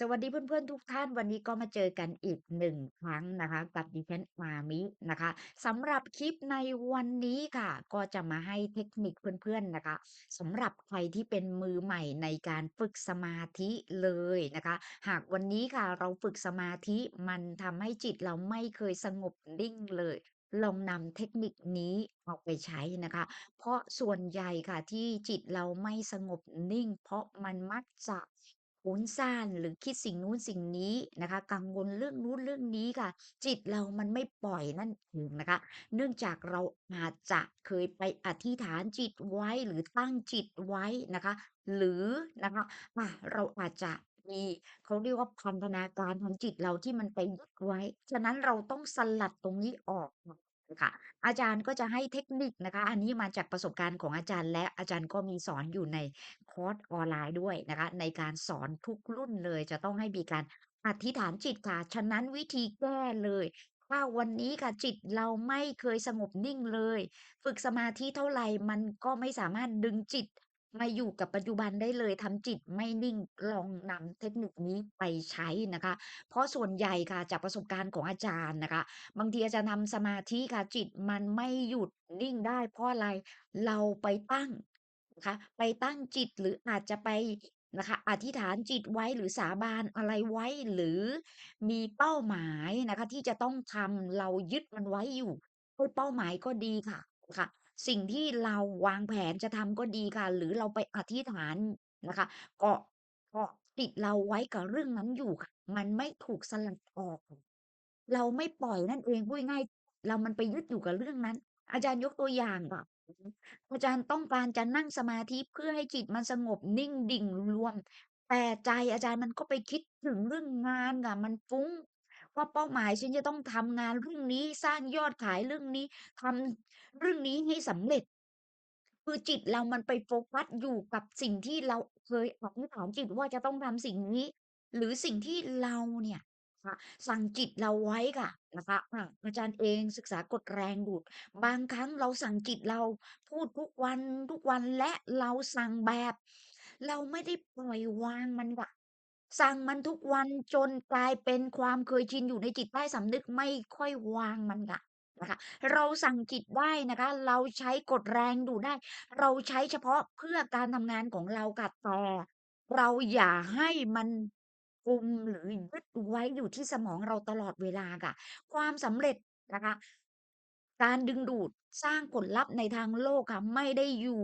สวัสดีเพื่อนๆทุกท่านวันนี้ก็มาเจอกันอีกหนึ่งครั้งนะคะ กับดิฉันมามินะคะสำหรับคลิปในวันนี้ค่ะ ก็จะมาให้เทคนิคเพื่อนๆนะคะสำหรับใครที่เป็นมือใหม่ในการฝึกสมาธิเลยนะคะ หากวันนี้ค่ะเราฝึกสมาธิมันทำให้จิตเราไม่เคยสงบนิ่งเลยลองนำเทคนิคนี้เอาไปใช้นะคะ เพราะส่วนใหญ่ค่ะที่จิตเราไม่สงบนิ่ง เพราะมันมักจะ ฟุ้งซ่านหรือคิดสิ่งนู้นสิ่งนี้นะคะ กังวลเรื่องนู้นเรื่องนี้ค่ะ จิตเรามันไม่ปล่อยนั่นเองนะคะ เนื่องจากเราอาจจะเคยไปอธิษฐานจิตไว้หรือตั้งจิตไว้นะคะ หรือนะคะอ่าเราอาจจะมีเขาเรียกว่าพันธนาการของจิตเราที่มันไปยึดไว้ ฉะนั้นเราต้องสลัดตรงนี้ออก ค่ะ อาจารย์ก็จะให้เทคนิคนะคะ อันนี้มาจากประสบการณ์ของอาจารย์ และอาจารย์ก็มีสอนอยู่ในคอร์สออนไลน์ด้วยนะคะ ในการสอนทุกรุ่นเลย จะต้องให้มีการอธิษฐานจิตค่ะ ฉะนั้นวิธีแก้เลยว่าวันนี้ค่ะจิตเราไม่เคยสงบนิ่งเลย ฝึกสมาธิเท่าไหร่มันก็ไม่สามารถดึงจิต มาอยู่กับปัจจุบันได้เลย ทำจิตไม่นิ่ง ลองนำเทคนิคนี้ไปใช้นะคะ เพราะส่วนใหญ่ค่ะ จากประสบการณ์ของอาจารย์นะคะ บางทีอาจารย์ทำสมาธิค่ะ จิตมันไม่หยุดนิ่งได้ เพราะอะไร เราไปตั้งนะคะ ไปตั้งจิต หรืออาจจะไปนะคะ อธิษฐานจิตไว้ หรือสาบานอะไรไว้ หรือมีเป้าหมายนะคะ ที่จะต้องทำ เรายึดมันไว้อยู่ไอ้เป้าหมายก็ดีค่ะ ค่ะ สิ่งที่เราวางแผนจะทำก็ดีค่ะ หรือเราไปอธิษฐานนะคะ เกาะ เกาะจิตเราไว้กับเรื่องนั้นอยู่ค่ะ มันไม่ถูกสลัดออก เราไม่ปล่อยนั่นเอง พูดง่าย ๆ เรามันไปยึดอยู่กับเรื่องนั้น อาจารย์ยกตัวอย่างค่ะอือฮึอาจารย์ต้องการจะนั่งสมาธิเพื่อให้จิตมันสงบนิ่งดิ่งรวม แต่ใจอาจารย์มันก็ไปคิดถึงเรื่องงานค่ะ มันฟุ้ง ว่าเป้าหมายฉันจะต้องทำงานเรื่องนี้สร้างยอดขายเรื่องนี้ทำเรื่องนี้ให้สำเร็จ คือจิตเรามันไปโฟกัสอยู่กับสิ่งที่เราเคยอธิษฐานจิตว่าจะต้องทำสิ่งนี้ หรือสิ่งที่เราเนี่ยค่ะสั่งจิตเราไว้ค่ะนะคะอาอาจารย์เองศึกษากฎแรงดูดบางครั้งเราสั่งจิตเราพูดทุกวันทุกวันและเราสั่งแบบ เราไม่ได้ปล่อยวางมันค่ะ สั่งมันทุกวันจนกลายเป็นความเคยชินอยู่ในจิตใต้สำนึกไม่ค่อยวางมันค่ะนะคะ เราสั่งจิตได้นะคะ เราใช้กฎแรงดูได้ เราใช้เฉพาะเพื่อการทำงานของเราค่ะแต่เราอย่าให้มันกุมหรือยึดไว้อยู่ที่สมองเราตลอดเวลาค่ะ ความสำเร็จนะคะ การดึงดูดสร้างผลลัพธ์ในทางโลกค่ะ ไม่ได้อยู่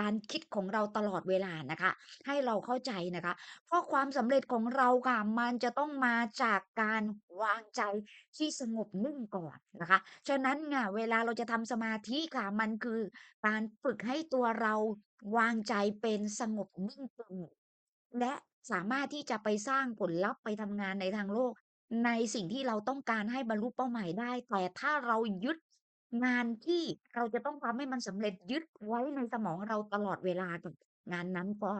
การคิดของเราตลอดเวลานะคะ ให้เราเข้าใจนะคะ เพราะความสำเร็จของเราค่ะ มันจะต้องมาจากการวางใจที่สงบนิ่งก่อนนะคะ ฉะนั้นน่ะเวลาเราจะทำสมาธิค่ะ มันคือการฝึกให้ตัวเราวางใจเป็นสงบนิ่งตึง และสามารถที่จะไปสร้างผลลัพธ์ไปทำงานในทางโลก ในสิ่งที่เราต้องการให้บรรลุเป้าหมายได้ แต่ถ้าเรายึด งานที่เราจะต้องทำให้มันสำเร็จ ยึดไว้ในสมองเราตลอดเวลากับงานนั้นก็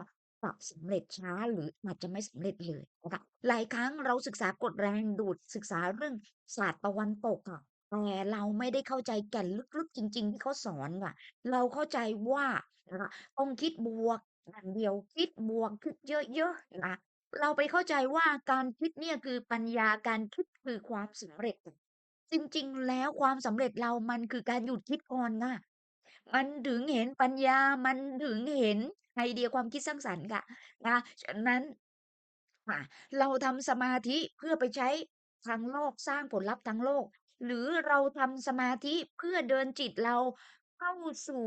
จะสำเร็จช้า หรืออาจจะไม่สำเร็จเลยนะคะ หลายครั้งเราศึกษากฎแรงดูด ศึกษาเรื่องศาสตร์ตะวันตกอะ แต่เราไม่ได้เข้าใจแก่นลึก ๆ จริง ๆ ที่เขาสอนค่ะ เราเข้าใจว่า นะคะ ต้องคิดบวกอย่างเดียว คิดบวก คิดเยอะ ๆ นะเราไปเข้าใจว่า การคิดเนี่ยคือปัญญา การคิดคือความสำเร็จ จริง ๆ แล้วความสำเร็จเรามันคือการหยุดคิดก่อนค่ะ มันถึงเห็นปัญญา มันถึงเห็นไอเดียความคิดสร้างสรรค์ค่ะนะฉะนั้น ค่ะ เราทำสมาธิเพื่อไปใช้ทางโลก สร้างผลลัพธ์ทางโลก หรือเราทำสมาธิเพื่อเดินจิตเราเข้าสู่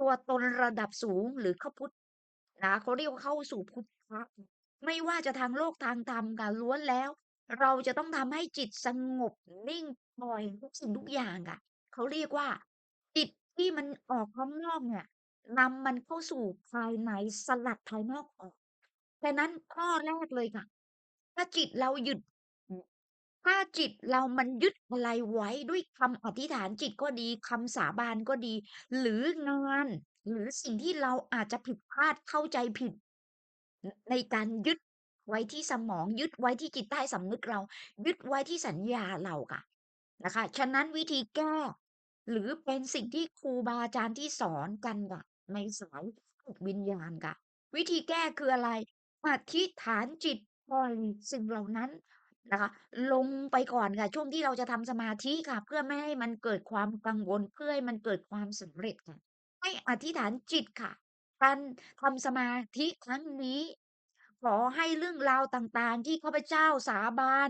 ตัวตนระดับสูง หรือเข้าพุทธ นะเขาเรียกว่าเข้าสู่พุทธะ ไม่ว่าจะทางโลก ทางธรรมค่ะ ล้วนแล้ว เราจะต้องทำให้จิตสงบนิ่ง ปล่อยทุกสิ่งทุกอย่างค่ะเขาเรียกว่า จิตที่มันออกข้างนอกเนี่ย นำมันเข้าสู่ภายใน สลัดภายนอกออก ดังนั้นข้อแรกเลยค่ะ ถ้าจิตเราหยุดถ้าจิตเรามันยึดอะไรไว้ด้วยคำอธิษฐานจิตก็ดี คำสาบานก็ดี หรืองาน หรือสิ่งที่เราอาจจะผิดพลาด เข้าใจผิดในการยึด ไว้ที่สมองยึดไว้ที่จิตใต้สำนึกเรา ยึดไว้ที่สัญญาเราค่ะนะคะ ฉะนั้นวิธีแก้ หรือเป็นสิ่งที่ครูบาอาจารย์ที่สอนกันค่ะในสายวิญญาณค่ะ วิธีแก้คืออะไรอธิษฐานจิตปล่อยสิ่งเหล่านั้นนะคะ ลงไปก่อนค่ะช่วงที่เราจะทำสมาธิค่ะ เพื่อไม่ให้มันเกิดความกังวลเพื่อให้มันเกิดความสำเร็จค่ะให้อธิษฐานจิตค่ะการทำสมาธิครั้งนี้ อให้เรื่องราวต่างๆ ที่ข้าพเจ้าสาบาน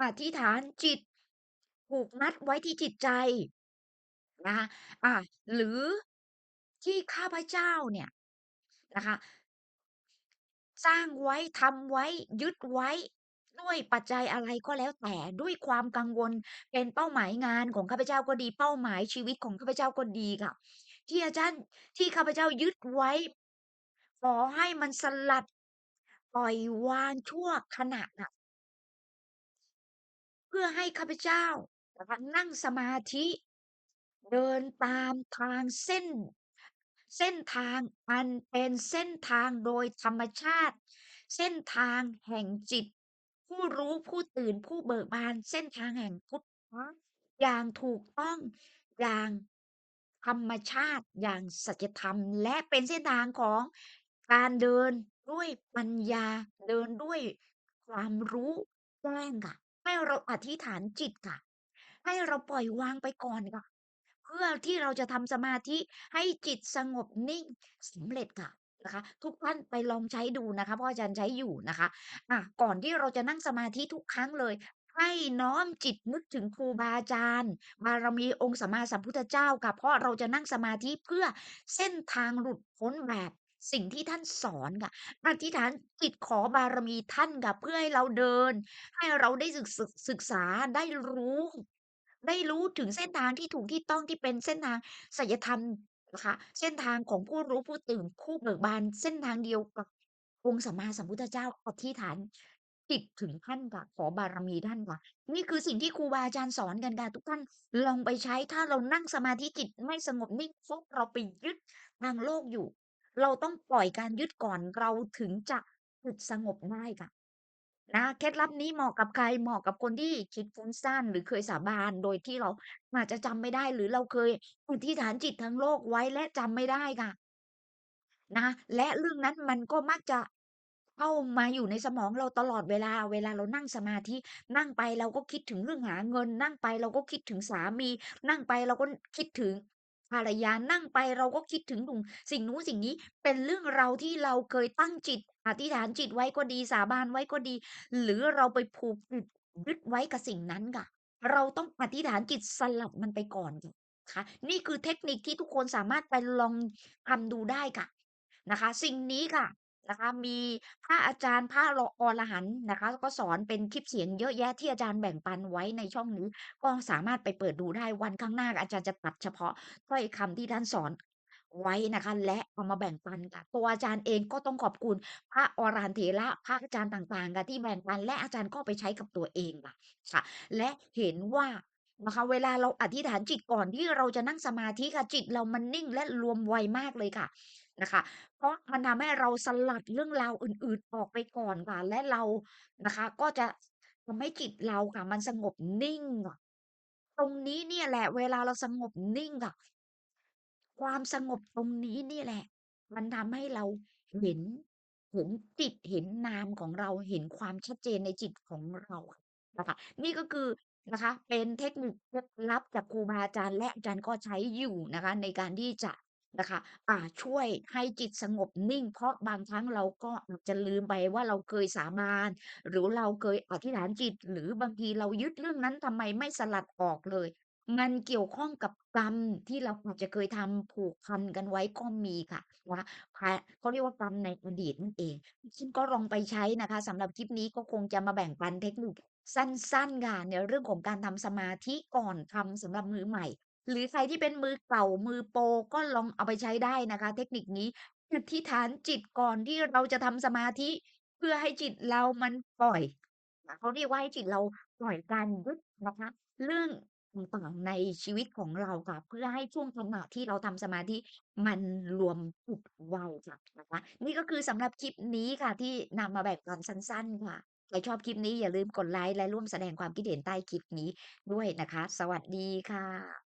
อธิษฐานจิตผูกมัดไว้ที่จิตใจนะคะอาหรือที่ข้าพเจ้าเนี่ยนะคะ สร้างไว้ทำไว้ยึดไว้ด้วยปัจจัยอะไรก็แล้วแต่ด้วยความกังวลเป็นเป้าหมายงานของข้าพเจ้าก็ดีเป้าหมายชีวิตของข้าพเจ้าก็ดีค่ะ ที่อาจารย์ที่ข้าพเจ้ายึดไว้ขอให้มันสลัด ปล่อยวางชั่วขณะน่ะ เพื่อให้ข้าพเจ้านั่งสมาธิ เดินตามทางเส้น เส้นทางอันเป็นเส้นทางโดยธรรมชาติ เส้นทางแห่งจิต ผู้รู้ผู้ตื่นผู้เบิกบานเส้นทางแห่งพุทธะอย่างถูกต้องอย่างธรรมชาติอย่างสัจธรรม และเป็นเส้นทางของการเดิน ด้วยปัญญา เดินด้วยความรู้แจ้งค่ะ ให้เราอธิษฐานจิตค่ะ ให้เราปล่อยวางไปก่อนค่ะ เพื่อที่เราจะทำสมาธิให้จิตสงบนิ่งสำเร็จค่ะนะคะ ทุกท่านไปลองใช้ดูนะคะเพราะอาจารย์ใช้อยู่นะคะอาก่อนที่เราจะนั่งสมาธิทุกครั้งเลย ให้น้อมจิตนึกถึงครูบาอาจารย์ บารมีองค์สัมมาสัมพุทธเจ้าค่ะ เพราะเราจะนั่งสมาธิเพื่อเส้นทางหลุดพ้นแบบ สิ่งที่ท่านสอนค่ะ อธิษฐานจิตขอบารมีท่านค่ะ เพื่อให้เราเดิน ให้เราได้ศึกศึกศึกษาได้รู้ ได้รู้ถึงเส้นทางที่ถูกที่ต้องที่เป็นเส้นทางไสยธรรมนะคะเส้นทางของผู้รู้ผู้ตื่นผู้เบิกบานเส้นทางเดียวกับองค์สัมมาสัมพุทธเจ้าอธิษฐานจิตถึงท่านค่ะขอบารมีท่านค่ะ นี่คือสิ่งที่ครูบาอาจารย์สอนกันค่ะทุกท่านลองไปใช้ถ้าเรานั่งสมาธิจิตไม่สงบนิ่งปุ๊บเราไปยึดทางโลกอยู่ เราต้องปล่อยการยึดก่อนเราถึงจะจิตสงบได้ค่ะนะเคล็ดลับนี้เหมาะกับใคร?เหมาะกับคนที่คิดฟุ้งซ่านหรือเคยสาบานโดยที่เราอาจจะจำไม่ได้ หรือเราเคยอธิษฐานจิตทางโลกไว้และจำไม่ได้ค่ะ นะ และเรื่องนั้นมันก็มักจะเข้ามาอยู่ในสมองเราตลอดเวลา เวลาเรานั่งสมาธิ นั่งไปเราก็คิดถึงเรื่องหาเงิน นั่งไปเราก็คิดถึงสามี นั่งไปเราก็คิดถึง ภรรยานั่งไปเราก็คิดถึงถึงสิ่งนู้นสิ่งนี้เป็นเรื่องเราที่เราเคยตั้งจิต อธิษฐานจิตไว้ก็ดีสาบานไว้ก็ดี หรือเราไปผูกจิตยึดไว้กับสิ่งนั้นค่ะ เราต้องอธิษฐานจิตสลับมันไปก่อนค่ะนี่คือเทคนิคที่ทุกคนสามารถไปลองทำดูได้ค่ะนะคะ สิ่งนี้ค่ะ นะคะ มีพระอาจารย์พระอรหันต์นะคะก็สอนเป็นคลิปเสียงเยอะแยะที่อาจารย์แบ่งปันไว้ในช่องนี้ ก็สามารถไปเปิดดูได้วันข้างหน้าอาจารย์จะตัดเฉพาะถ้อยคำที่ท่านสอนไว้นะคะ และเอามาแบ่งปันค่ะตัวอาจารย์เองก็ต้องขอบคุณพระอรหันต์เถระพระอาจารย์ต่างๆค่ะที่แบ่งปัน และอาจารย์ก็ไปใช้กับตัวเองค่ะ และเห็นว่านะคะเวลาเราอธิษฐานจิตก่อนที่เราจะนั่งสมาธิค่ะจิตเรามันนิ่งและรวมไวมากเลยค่ะ นะคะ เพราะมันทำให้เราสลัดเรื่องราวอื่น ๆ ออกไปก่อนค่ะ และเรานะคะ ก็จะทำให้จิตเราค่ะ มันสงบนิ่งค่ะ ตรงนี้เนี่ยแหละ เวลาเราสงบนิ่งค่ะ ความสงบตรงนี้นี่แหละ มันทำให้เราเห็น เห็นจิต เห็นนามของเรา เห็นความชัดเจนในจิตของเรานะคะ นี่ก็คือนะคะ เป็นเทคนิคเคล็ดลับจากครูบาอาจารย์ และอาจารย์ก็ใช้อยู่นะคะ ในการที่จะ นะคะอ่าช่วยให้จิตสงบนิ่ง เพราะบางครั้งเราก็อาจจะลืมไปว่าเราเคยสาบานหรือเราเคยอธิษฐานจิต หรือบางทีเรายึดเรื่องนั้นทำไมไม่สลัดออกเลย มันเกี่ยวข้องกับกรรมที่เราอาจจะเคยทำผูกพันกันไว้ก็มีค่ะนะคะพะเขาเรียกว่ากรรมในอดีตนั่นเองซึ่งก็ลองไปใช้นะคะสำหรับคลิปนี้ก็คงจะมาแบ่งปันเทคนิคสั้นๆค่ะในเรื่องของการทำสมาธิก่อนทำสำหรับมือใหม่ หรือใครที่เป็นมือเก่า มือโปร ก็ลองเอาไปใช้ได้นะคะเทคนิคนี้ อธิษฐานจิตก่อนที่เราจะทำสมาธิ เพื่อให้จิตเรามันปล่อยเขาเรียกว่าให้จิตเราปล่อยการยึดนะคะ เรื่องต่าง ๆ ในชีวิตของเราค่ะ เพื่อให้ช่วงจังหวะที่เราทำสมาธิมันรวมจิตไวค่ะนะคะ นี่ก็คือสำหรับคลิปนี้ค่ะ ที่นำมาแบ่งปันสั้น ๆ ค่ะ ใครชอบคลิปนี้อย่าลืมกดไลก์ และร่วมแสดงความคิดเห็นใต้คลิปนี้ด้วยนะคะ สวัสดีค่ะ